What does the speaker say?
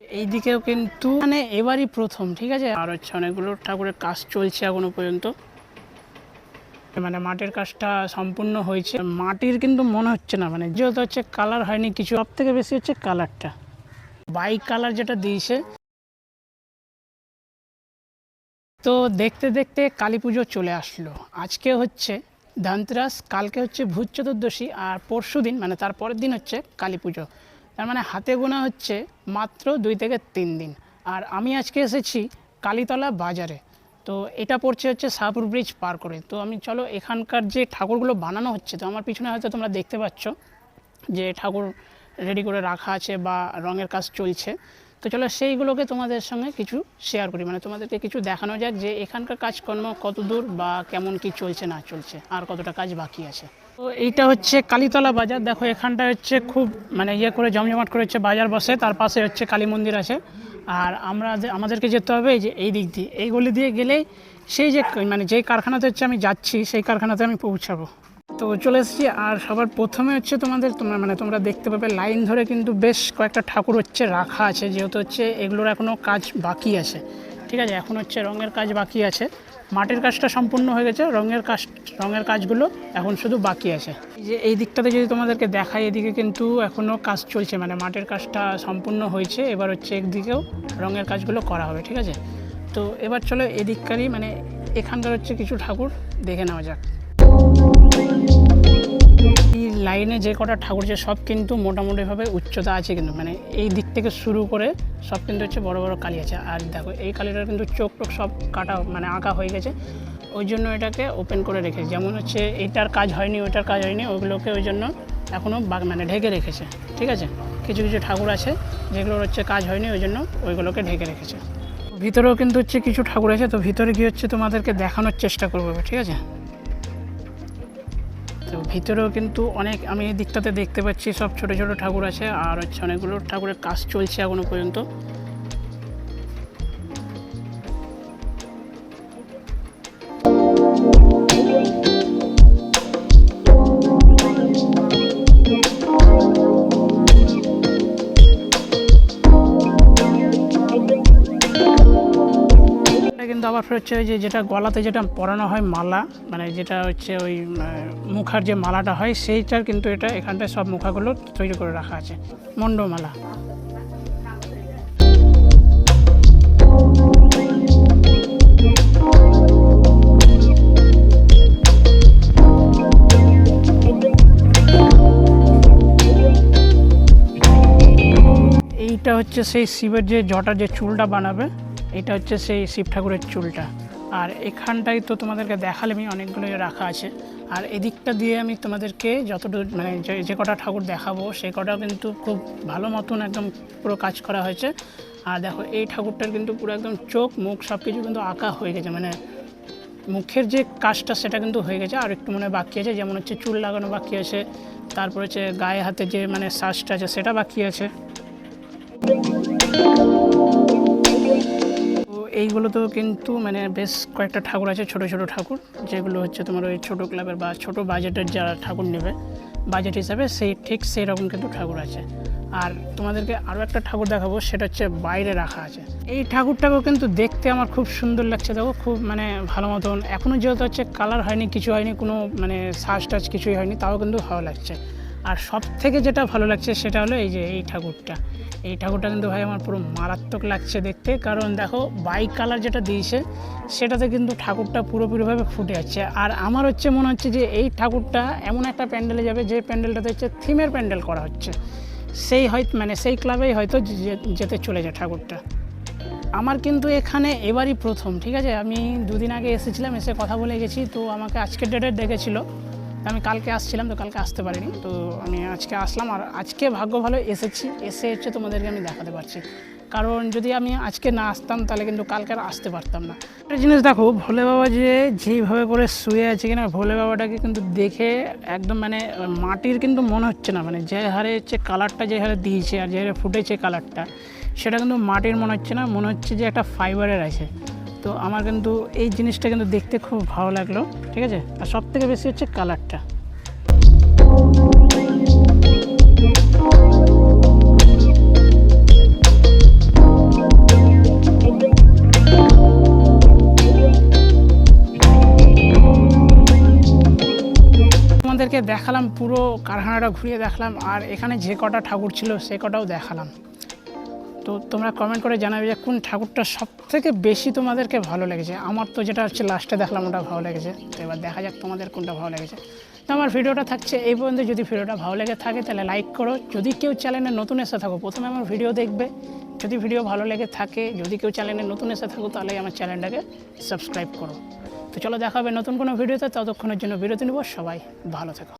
এই দিকেও কিন্তু মানে এবারই প্রথম, ঠিক আছে? আর হচ্ছে অনেকগুলো ঠাকুরের কাজ চলছে এখনও পর্যন্ত। মানে মাটির কাজটা সম্পূর্ণ হয়েছে। মাটির কিন্তু মনে হচ্ছে না মানে যেহেতু হচ্ছে কালার হয়নি কিছু, সব থেকে বেশি হচ্ছে কালারটা বাইক কালার যেটা দিয়েছে। তো দেখতে দেখতে কালী পুজো চলে আসলো। আজকে হচ্ছে ধনতেরাস, কালকে হচ্ছে ভূত চতুর্দশী, আর পরশু দিন মানে তার পরের দিন হচ্ছে কালী পুজো। তার মানে হাতে গোনা হচ্ছে মাত্র দুই থেকে তিন দিন। আর আমি আজকে এসেছি কালীতলা বাজারে। তো এটা পড়ছে হচ্ছে শাহপুর ব্রিজ পার করে। তো আমি চলো এখানকার যে ঠাকুরগুলো বানানো হচ্ছে, তো আমার পিছনে হয়তো তোমরা দেখতে পাচ্ছ যে ঠাকুর রেডি করে রাখা আছে বা রঙের কাজ চলছে। তো চলো সেইগুলোকে তোমাদের সঙ্গে কিছু শেয়ার করি। মানে তোমাদেরকে কিছু দেখানো যাক যে এখানকার কাজকর্ম কত দূর বা কেমন কি চলছে, না চলছে, আর কতটা কাজ বাকি আছে। তো এইটা হচ্ছে কালীতলা বাজার। দেখো, এখানটা হচ্ছে খুব মানে ইয়ে করে, জমজমাট করে হচ্ছে বাজার বসে। তার পাশে হচ্ছে কালী মন্দির আছে। আর আমরা আমাদেরকে যেতে হবে যে এই দিক দিয়ে। এই গলি দিয়ে গেলেই সেই যে মানে যেই কারখানাতে হচ্ছে আমি যাচ্ছি, সেই কারখানাতে আমি পৌঁছাবো। তো চলে এসেছি। আর সবার প্রথমে হচ্ছে তোমাদের তোমরা মানে তোমরা দেখতে পাবে লাইন ধরে কিন্তু বেশ কয়েকটা ঠাকুর হচ্ছে রাখা আছে। যেহেতু হচ্ছে এগুলোর এখনও কাজ বাকি আছে। ঠিক আছে, এখন হচ্ছে রঙের কাজ বাকি আছে। মাটির কাজটা সম্পূর্ণ হয়ে গেছে, রঙের কাজ, রঙের কাজগুলো এখন শুধু বাকি আছে। এই যে এই দিকটাতে যদি তোমাদেরকে দেখাই, এদিকে কিন্তু এখনও কাজ চলছে। মানে মাটির কাজটা সম্পূর্ণ হয়েছে, এবার হচ্ছে একদিকেও রঙের কাজগুলো করা হবে। ঠিক আছে? তো এবার চলো এদিককারই মানে এখানকার হচ্ছে কিছু ঠাকুর দেখে নেওয়া যাক। লাইনে যে কটা ঠাকুর আছে, সব কিন্তু মোটামুটিভাবে উচ্চতা আছে কিন্তু। মানে এই দিক থেকে শুরু করে সব কিন্তু হচ্ছে বড় বড় কালি আছে। আর দেখো, এই কালিটার কিন্তু চোখ টোক সব কাটা মানে আঁকা হয়ে গেছে। ওই জন্য এটাকে ওপেন করে রেখেছে। যেমন হচ্ছে এইটার কাজ হয়নি, ওইটার কাজ হয়নি ওইগুলোকে ওই জন্য এখনও বাগ মানে ঢেকে রেখেছে। ঠিক আছে? কিছু কিছু ঠাকুর আছে যেগুলোর হচ্ছে কাজ হয়নি, ওই জন্য ওইগুলোকে ঢেকে রেখেছে। ভিতরেও কিন্তু হচ্ছে কিছু ঠাকুর আছে। তো ভিতরে গিয়ে হচ্ছে তোমাদেরকে দেখানোর চেষ্টা করব ঠিক আছে? তো ভিতরেও কিন্তু অনেক আমি এই দিকটাতে দেখতে পাচ্ছি সব ছোট ছোট ঠাকুর আছে আর হচ্ছে অনেকগুলো ঠাকুরের কাজ চলছে এখনও পর্যন্ত। ফের হচ্ছে যে যেটা গলাতে যেটা পরানো হয় মালা মানে যেটা হচ্ছে ওই মুখার যে মালাটা হয় সেইটার কিন্তু এটা এখানটায় সব মুখাগুলো তৈরি করে রাখা আছে মণ্ডমালা এইটা হচ্ছে সেই শিবের যে জটার যে চুলটা বানাবে এটা হচ্ছে সেই শিব ঠাকুরের চুলটা। আর এখানটাই তো তোমাদেরকে দেখালামই অনেকগুলোই রাখা আছে। আর এদিকটা দিয়ে আমি তোমাদেরকে যতটুকু মানে যে- কটা ঠাকুর দেখাবো, সে কটা কিন্তু খুব ভালো মতন একদম পুরো কাজ করা হয়েছে। আর দেখো, এই ঠাকুরটার কিন্তু পুরো একদম চোখ, মুখ সব কিছু কিন্তু আঁকা হয়ে গেছে। মানে মুখের যে কাজটা, সেটা কিন্তু হয়ে গেছে। আর একটু মনে বাকি আছে, যেমন হচ্ছে চুল লাগানো বাকি আছে। তারপর হচ্ছে গায়ে হাতে যে মানে শ্বাসটা আছে, সেটা বাকি আছে। এইগুলোতেও কিন্তু মানে বেশ কয়েকটা ঠাকুর আছে, ছোট ছোট ঠাকুর, যেগুলো হচ্ছে তোমার ওই ছোটো ক্লাবের বা ছোট বাজেটের যারা ঠাকুর নেবে, বাজেট হিসাবে সেই ঠিক সেই রকম কিন্তু ঠাকুর আছে। আর তোমাদেরকে আরও একটা ঠাকুর দেখাবো, সেটা হচ্ছে বাইরে রাখা আছে। এই ঠাকুরটাকেও কিন্তু দেখতে আমার খুব সুন্দর লাগছে, দেখো, খুব মানে ভালো মতন। এখনও যেহেতু হচ্ছে কালার হয়নি, কিছু হয়নি, কোনো মানে সাজ টাজ কিছুই হয়নি, তাও কিন্তু ভালো লাগছে। আর সব থেকে যেটা ভালো লাগছে সেটা হলো এই যে এই ঠাকুরটা। এই ঠাকুরটা কিন্তু ভাই আমার পুরো মারাত্মক লাগছে দেখতে। কারণ দেখো বাইক কালার যেটা দিয়েছে, সেটাতে কিন্তু ঠাকুরটা পুরোপুরিভাবে ফুটে যাচ্ছে। আর আমার হচ্ছে মনে হচ্ছে যে এই ঠাকুরটা এমন একটা প্যান্ডেলে যাবে, যে প্যান্ডেলটাতে হচ্ছে থিমের প্যান্ডেল করা হচ্ছে। সেই হয়তো মানে সেই ক্লাবেই হয়তো যেতে চলে যায় ঠাকুরটা। আমার কিন্তু এখানে এবারই প্রথম, ঠিক আছে? আমি দুদিন আগে এসেছিলাম, এসে কথা বলে গেছি, তো আমাকে আজকের ডেটে ডেকেছিল। আমি কালকে আসছিলাম তো কালকে আসতে পারিনি। তো আমি আজকে আসলাম আর আজকে ভাগ্য ভালো, এসেছি। এসে হচ্ছে তোমাদেরকে আমি দেখাতে পারছি। কারণ যদি আমি আজকে না আসতাম, তাহলে কিন্তু কালকে আর আসতে পারতাম না। একটা জিনিস দেখো, ভোলে বাবা যে যেইভাবে করে শুয়ে আছে কিনা, ভোলে বাবাটাকে কিন্তু দেখে একদম মানে মাটির কিন্তু মনে হচ্ছে না। মানে যে হারে হচ্ছে কালারটা যে হারে দিয়েছে আর যে হারে ফুটেছে কালারটা, সেটা কিন্তু মাটির মনে হচ্ছে না। মনে হচ্ছে যে একটা ফাইবারের আছে। তো আমার কিন্তু এই জিনিসটা কিন্তু দেখতে খুব ভালো লাগল, ঠিক আছে? আর সব থেকে বেশি হচ্ছে কালারটা। দেখালাম, পুরো কারখানাটা ঘুরিয়ে দেখালাম, আর এখানে যে কটা ঠাকুর ছিল, সে কটাও দেখালাম। তো তোমরা কমেন্ট করে জানাবে যে কোন ঠাকুরটা সব থেকে বেশি তোমাদেরকে ভালো লেগেছে। আমার তো যেটা হচ্ছে লাস্টে দেখলাম ওটা ভালো লেগেছে। তো এবার দেখা যাক তোমাদের কোনটা ভালো লেগেছে। তো আমার ভিডিওটা থাকছে এই পর্যন্ত। যদি ভিডিওটা ভালো লেগে থাকে তাহলে লাইক করো। যদি কেউ চ্যানেলে নতুন এসে থাকো, প্রথমে আমার ভিডিও দেখবে। যদি ভিডিও ভালো লেগে থাকে, যদি কেউ চ্যানেলে নতুন এসে থাকো, তাহলে আমার চ্যানেলটাকে সাবস্ক্রাইব করো। তো চলো দেখা হবে নতুন কোনো ভিডিওতে। ততক্ষণের জন্য বিরতি নেব। সবাই ভালো থেকো।